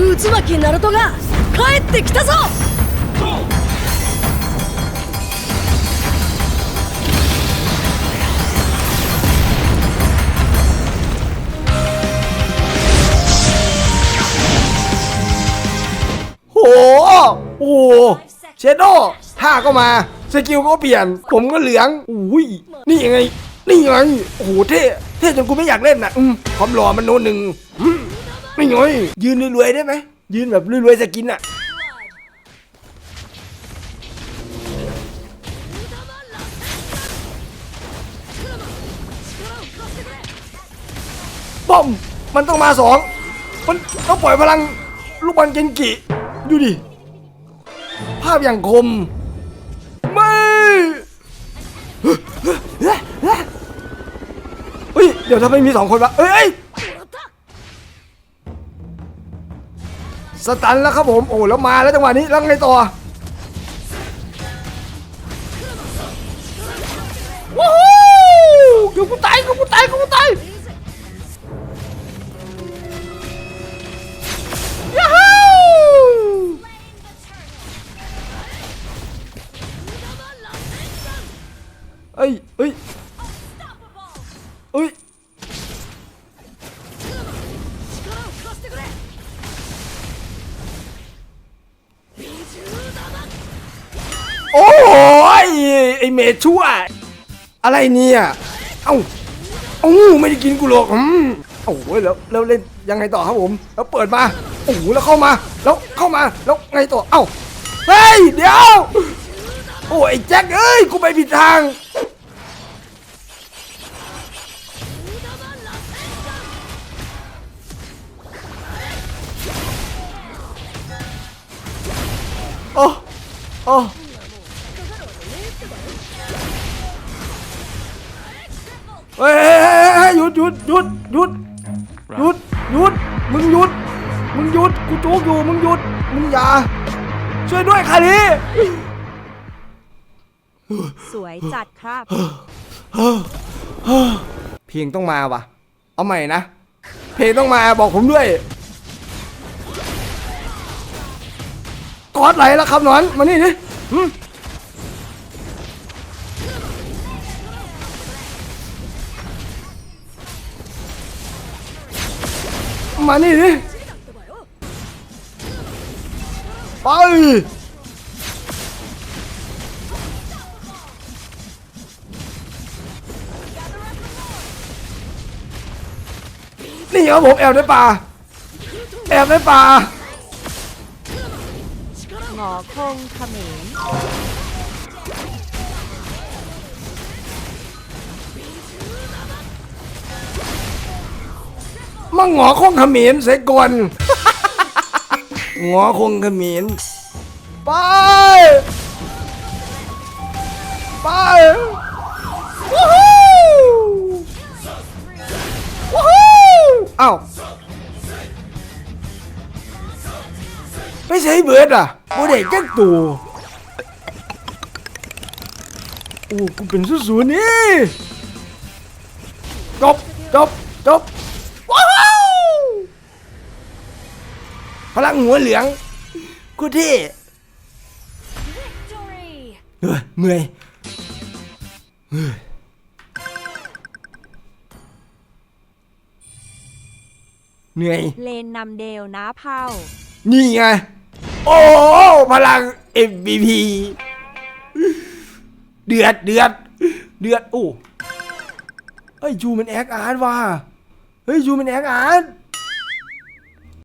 渦巻きナルトが帰ってきたぞ โห โอ้โหเชโดท่าก็มา สกิลก็เปลี่ยน ผมก็เหลืองอุ้ย นี่ไง นี่ไง โอ้โห เท่ เท่จนกูไม่อยากเล่นน่ะ อืมความหล่อมันโนนหนึ่งอืม ไม่ไงยืนรวยๆได้ไหม ยืนแบบรวยๆจะกินอะ ป้อม มันต้องมาสอง มันต้องปล่อยพลังลูกบอลเกนกิ ดูดิ ภาพอย่างคม ไม่เฮ้ย เดี๋ยวถ้าไม่มีสองคนวะเอ้ย สตันแล้วครับผมโอ้แล้วมาแล้วจังหวะนี้แล้วไงต่อว้าวเดี๋ยวกูตายเดี๋ยวกูตายเดี๋ยวกูตายย้าฮูเอ้ยเอ้ยเอ้ย โอ้ยไอเมทชั่ว อะไรเนี่ย เอ้าเอ้าไม่ได้กินกูหรอกอืมโอ้โหแล้วแล้วเล่นยังไงต่อครับผม แล้วเปิดมาโอ้โหแล้วเข้ามา แล้วเข้ามาแล้วไงต่อเอ้าเฮ้ยเดี๋ยว โอ้ยแจ็คเอ้ยกูไปผิดทางโอ้โอ้ เฮ้ยเฮ้ยเฮ้ยเฮ้ยหยุดหยุดหยุดหยุดหยุดหยุดมึงหยุด มึงหยุดกูจุกอยู่มึงหยุดมึงอย่าช่วยด้วยคารีสวยจัดครับ เพลงต้องมาวะเอาใหม่นะ เพลงต้องมาบอกผมด้วยกอดไหลแล้วครับหนอนมานี่ดิ มานี่ดิไปนี่ครับผมแอบในป่าแอบในป่าหงอคงเขมร มังหงอคงเขมิ้นเสยก่อนหงอคงเขมิ้นไป ไปวู้ฮู้วู้ฮู้เอ้าไม่ใช่เบิร์ดอะโมเด็กจักตัวโอ้กูเป็นสู้ๆนี่จบจบจบว้าว พลังหัวเหลืองกูเท่เฮ้ยเมื่อยเฮ้ยเหนื่อย เลนนำเดลนะเผานี่ไง โอ้พลัง MVP เดือดเดือดเดือดโอ้เฮ้ยยูมันแอคอาร์ตว่ะเฮ้ยยูมันแอคอาร์ต